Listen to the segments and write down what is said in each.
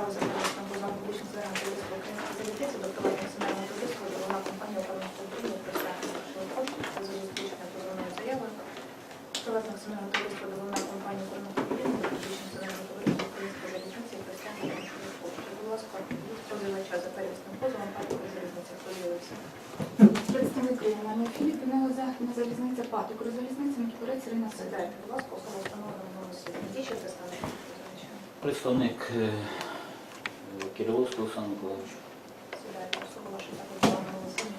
справи за переліком позовом публічних до Львівського української залізниці до приватного акціонерного товариства «Головна компанія «Охоронного управління» про стягнення грошових коштів за залізничною позовною заявою приватного акціонерного товариства «Головна компанія «Охоронного управління» публічного акціонерного товариства «Української залізниці» про стягнення грошових коштів. Будь ласка, позивача за переліком позовом ПАТ «Укрзалізниця» хто з'явився? Представник регіональної філії Західна залізниця ПАТ Укрзалізниця Миколець Ірина Сидор. Будь ласка, особа встановлена на засіданні. Є ще представник? Представник е, Кириловський Олександр Миколаївич. Сідайте, особа ваша також була на засіданні.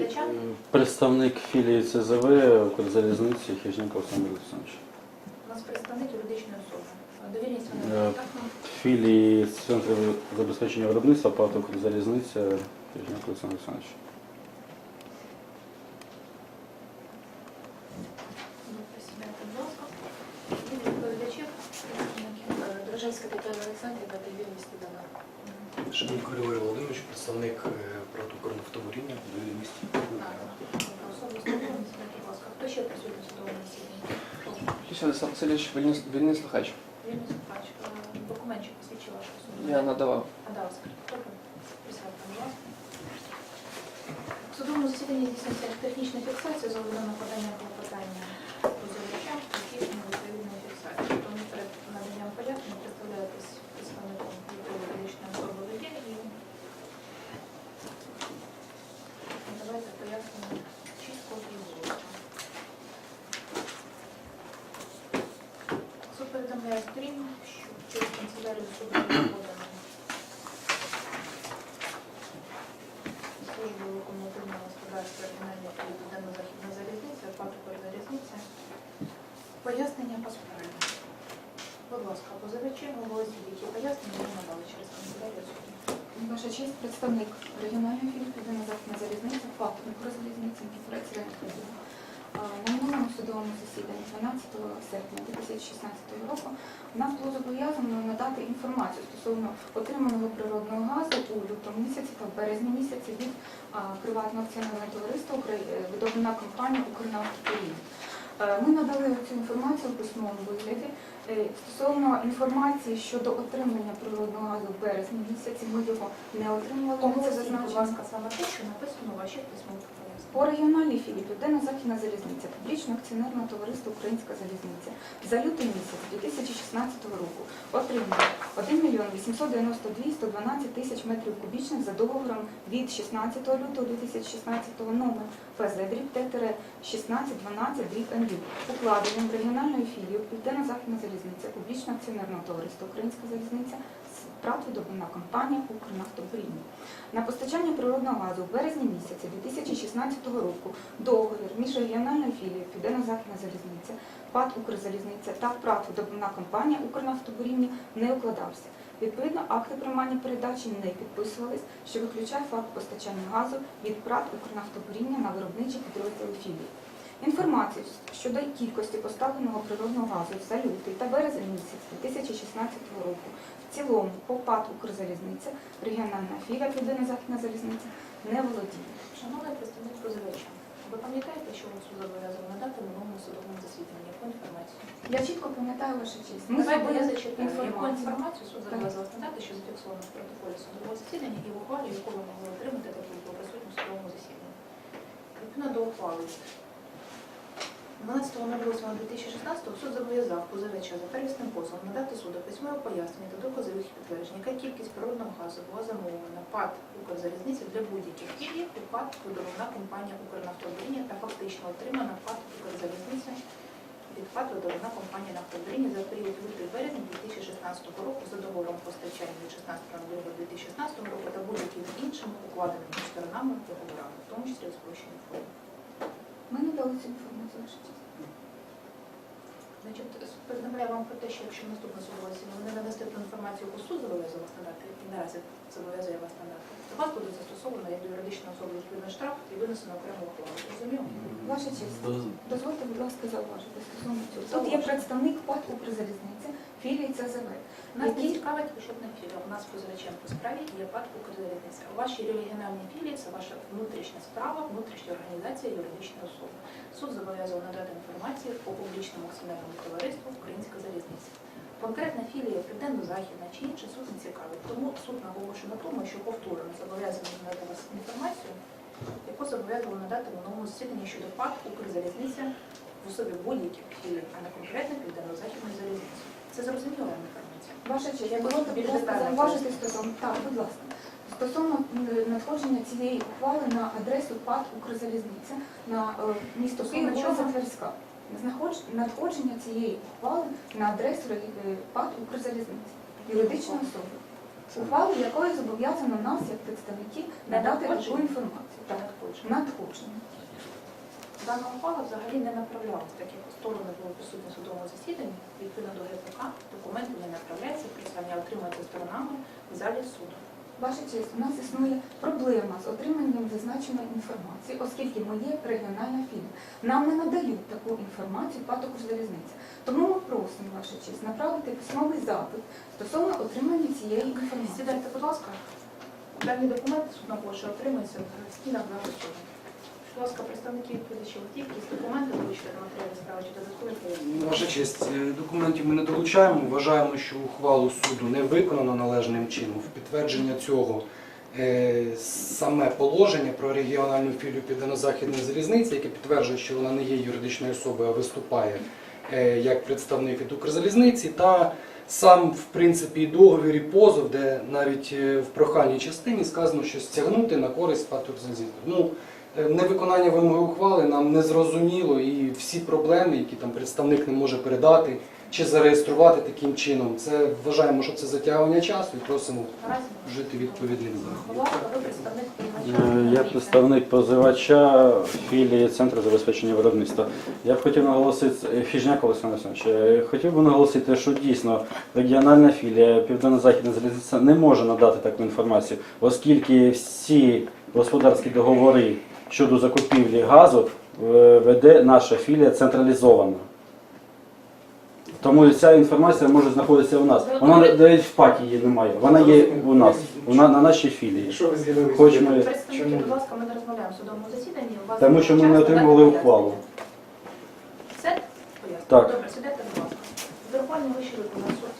І, е, Представник філії ЦЗВ Укрзалізниці Хижненко Олександр Олександрович. У нас представник юридичної особи. Довірність Е, вона ну, Філії Центру забезпечення виробництва ПАТ Укрзалізниця Хижненко Олександр Олександрович. Присідайте, будь ласка. Від відповідачів. Е, Дрожельська Тетяна Олександрівна та Вільність Дана. Шановний Григорій Володимирович, представник е, Протокорнафтобуріння до місті. Хто ще присутній в судовому засіданні? Олександр Васильович, вільний, слухач. Вільний Сухач. Е, Документчик посвідчив вашу особу. Я надавав. Скажіть, хто ви? Будь ласка. В судовому засіданні здійснюється технічна фіксація з огляду на подання клопотання позивача, здійснює відповідну фіксацію. Тому перед наданням пояснень представляєтесь представником юридичної особи ВД і давайте пояснення чітко і зручно. Суд повідомляє сторін, що через канцелярію суду буде подано служби локомотивного господарства регіональної південно-західної залізниці, ПАТ залізниця. Пояснення по справі. Будь ласка, позивачі оголосіть, які пояснення ви надали через канцелярію суду. Честь, представник регіональної філії ПАТ Укрзалізниця Миколець Ірина Сидор. На минулому судовому засіданні 12 серпня 2016 року нас було зобов'язано надати інформацію стосовно отриманого природного газу у лютому місяці та в березні місяці від приватного акціонерного товариства «Украї- е, видобувна компанія «Укрнафтополін». Е, Ми надали цю інформацію в письмовому вигляді. Е, Стосовно інформації щодо отримання природного газу в березні місяці, ми його не отримували. Це будь ласка, саме те, що написано По регіональній філії Південно-Західна залізниця, публічне акціонерне товариство Українська залізниця за лютий місяць 2016 року отримали 1 мільйон 892 112 тисяч метрів кубічних за договором від 16 лютого 2016 номер ФЗ дріб ТТР 1612 дріб НД, укладенням регіональною філією Південно-Західна залізниця, публічне акціонерне товариство Українська залізниця, Пратвидобувна компанія «Укрнафтобуріння». На постачання природного газу в березні місяці 2016 року договір між регіональною філією Південно-Західна залізниця, ПАТ «Укрзалізниця» та Пратвидобувна компанія «Укрнафтобуріння» не укладався. Відповідно, акти приймання передачі не підписувались, що виключає факт постачання газу від ПРАТ «Укрнафтобуріння» на виробничі підрозділи філії. Інформацію щодо кількості поставленого природного газу за лютий та березень місяць 2016 року в цілому по ПАТ «Укрзалізниця» регіональна філія Південно-Західна залізниця не володіє. Шановний представник позивача, ви пам'ятаєте, що ви суд зобов'язаний надати минулому судовому засіданні? Яку інформацію? Я чітко пам'ятаю вашу честь. Ми Давайте я зачитаю, яку інформацію. суд зобов'язав надати, що зафіксовано в протоколі судового засідання і в ухвалі, яку ви могли отримати та були присутні в судовому засіданні. Відповідно до ухвали 12.08.2016 суд зобов'язав позивача за первісним позовом надати суду письмове пояснення та докази їх підтвердження, яка кількість природного газу була замовлена ПАД «Укрзалізниці» для будь-яких філій у ПАД «Видобувна компанія «Укрнафтобуріння» та фактично отримана ПАД «Укрзалізниця» від ПАД «Видобувна компанія «Нафтобуріння» за період лютий-березень 2016 року за договором постачання від 16.02.2016 року та будь-якими іншими укладеними сторонами договорами, в тому числі у спрощеній формі. Ми надали цю інформацію честь. Значить, повідомляю вам про те, що якщо наступне судове засідання не надасте ту інформацію, яку суд зобов'язує вас надати, і наразі зобов'язує вас надати, то вас буде застосовано як до юридичної особи відповідно штраф і винесено окремо оплату. Розуміло? Ваша честь. Дозвольте, будь ласка, зауважити стосовно цього. Тут є представник ПАТ «Укрзалізниця» філії ЦЗВ. Нас не Які? цікавить жодна філія. У нас позивачем по справі є ПАД «Укрзалізниця». Ваші регіональні філії це ваша внутрішня справа, внутрішня організація юридичної особи. Суд зобов'язав надати інформацію по публічному акціонерному товариству Українська залізниця. Конкретна філія Південно-Західна чи інший суд не цікавить. Тому суд наголошує на тому, що повторно зобов'язаний надати вас інформацію, яку зобов'язували надати в новому засіданні щодо ПАК Укрзалізниця в особі будь-яких філій, а не конкретно Південно-Західної залізниці. Це зрозуміла інформація. Ваша честь, я тобі більш детально зауважити стосовно так, будь ласка. Стосовно надходження цієї ухвали на адресу ПАД Укрзалізниця на е, місто Київ, вулиця? Тверська. Знаходж- Надходження цієї ухвали на адресу е, ПАД Укрзалізниця, юридичної особи. Ухвалу якої зобов'язано нас, як представників, надати таку надходження? інформацію. Так, надходження. Дана ухвала взагалі не направлялась, так як сторони були присутні судовому засіданні, відповідно до ГПК, документи не направляються, представлення отримуються сторонами в залі суду. Ваша честь, у нас існує проблема з отриманням зазначеної інформації, оскільки ми є регіональна філія. Нам не надають таку інформацію ПАТ «Укрзалізниця». Тому ми просимо, ваша честь, направити письмовий запит стосовно отримання цієї інформації. Сідайте, будь ласка. Дані документи суд наголошує отримуються в стінах зараз суду. Будь ласка, представники відповідачів з документи вилучити до матеріалів справи чи додаткові пояснення. Ваша честь, е, документів ми не долучаємо. Вважаємо, що ухвалу суду не виконано належним чином. В підтвердження цього е, саме положення про регіональну філію Південно-Західної залізниці, яке підтверджує, що вона не є юридичною особою, а виступає е, як представник від Укрзалізниці, та сам, в принципі, і договір і позов, де навіть е, в прохальній частині сказано, що стягнути на користь. Ну, Е, Невиконання вимоги ухвали нам не зрозуміло і всі проблеми, які там представник не може передати чи зареєструвати таким чином, це вважаємо, що це затягування часу і просимо вжити відповідних заходів. Е. Я представник позивача філії Центру забезпечення виробництва. Я б хотів наголосити, е, Хижняк Олександр Олександрович, е, хотів би наголосити, що дійсно регіональна філія Південно-Західна залізниця не може надати таку інформацію, оскільки всі господарські договори щодо закупівлі газу е, веде наша філія централізована. Тому ця інформація може знаходитися у нас. Вона навіть в пакі її немає. Вона є у нас, вона на нашій філії. Що ви з'явилися? Хоч ми- Представники, будь ласка, ми не розмовляємо в судовому засіданні. У вас Тому що ми не час отримували ухвалу. Все? Пояснення? Так. Добре, сідайте, будь ласка. Верховний вищий виконав суд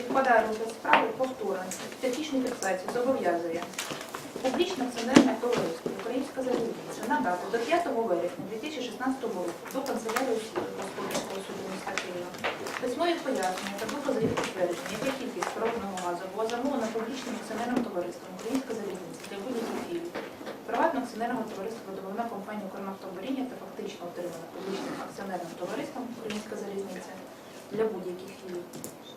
відкладає розгляд справи повторно. Технічну фіксацію зобов'язує публічне акціонерне товариство Українська залізниця надати до 5 вересня 2016 року до пояснення та докази підтвердження, яка кількість природного газу була замовлена публічним акціонерним товариством Українська залізниця для будь-яких філій. Приватного акціонерного товариства «Водовольна компанія «Укрнафтоборіння» та фактично отримана публічним акціонерним товариством Українська залізниця для будь-яких філій.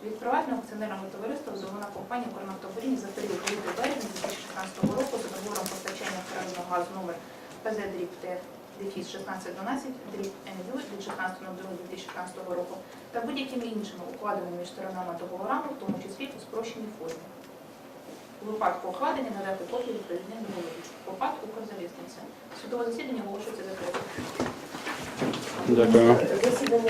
Від приватного акціонерного товариства «Водовольна компанія «Укрнафтоборіння» за період лютого березня 2016 року за договором постачання природного газу номер ПЗ дріб дефіс 1612 дріб НЮ від 16.02.2016 року та будь-якими іншими укладеними між сторонами договорами, в тому числі у спрощеній формі. У випадку укладення надати копію відповідних договорів. Попад випадку Укрзалізниця. Судове засідання оголошується закритим. Дякую.